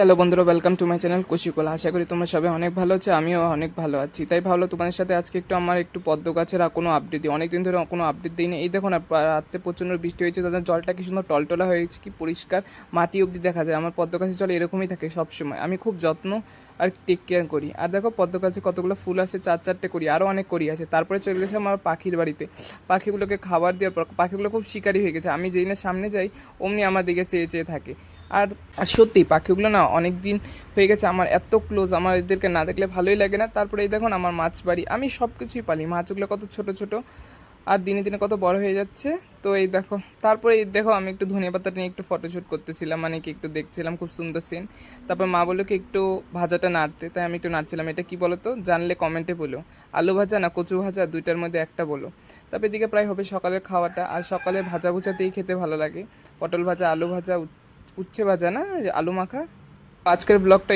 Hello বন্ধুরা welcome to my channel কুশিকোলা। আশা করি তোমরা সবাই অনেক ভালো আছো, আমিও অনেক ভালো আছি। তাই ভালো তোমাদের সাথে আজকে একটু আমার একটু পদ্ম গাছের আর কোনো আপডেট দিই। অনেকদিন ধরে কোনো আপডেট দিইনি। এই দেখো না রাত্রে প্রচণ্ড বৃষ্টি হয়েছে, তাদের জলটা কি সুন্দর টলটলা হয়েছে কি পরিষ্কার মাটি অবধি দেখা যায়। আমার পদ্ম গাছের জল এরকমই থাকে সবসময়। আমি খুব যত্ন আর টেক কেয়ার করি। আর দেখো, পদ্ম গাছে কতগুলো ফুল আসে, চার চারটে করি আরও অনেক করি আছে। তারপরে চলে গেছে আমার পাখির বাড়িতে। পাখিগুলোকে খাবার দেওয়ার পর, পাখিগুলো খুব শিকারি হয়ে গেছে। আমি যেই না সামনে যাই, অমনি আমার দিকে চেয়ে চেয়ে থাকে। আর সত্যি, পাখিগুলো না অনেক দিন হয়ে গেছে আমার এত ক্লোজ আমার এদেরকে না দেখলে ভালোই লাগে না। তারপরে এই দেখুন আমার মাছ বাড়ি, আমি সব কিছুই পালি। মাছগুলো কত ছোট ছোট, আর দিনে দিনে কত বড় হয়ে যাচ্ছে। তো এই দেখো, তারপরে এই দেখো আমি একটু ধনিয়া পাতা নিয়ে একটু ফটোশ্যুট করতেছিলাম মানে কি একটু দেখছিলাম, খুব সুন্দর সিন তারপর মা বলল কি একটু ভাজাটা নাড়তে, তাই আমি একটু নাড়ছিলাম। এটা কি বলো তো জানলে কমেন্টে বলো। আলু ভাজা না কচু ভাজা, দুইটার মধ্যে একটা বলো। তারপর এদিকে প্রায় হবে সকালের খাওয়াটা, আর সকালে ভাজা ভুজাতেই খেতে ভালো লাগে। পটল ভাজা, আলু ভাজা উচ্ছে ভাজা না আলু মাখা? আজকের ব্লগটা